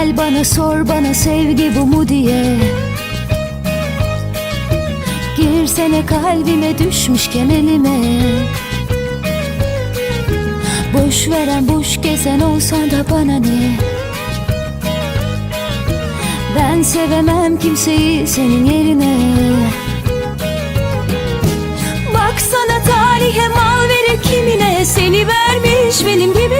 bana sor bana sevgi bu mu diye. Girsene kalbime düşmüşken elime. Boş veren boş gezen olsan da bana ne? Ben sevemem kimseyi senin yerine. Baksana talihe mal verir kimine? Seni vermiş benim gibi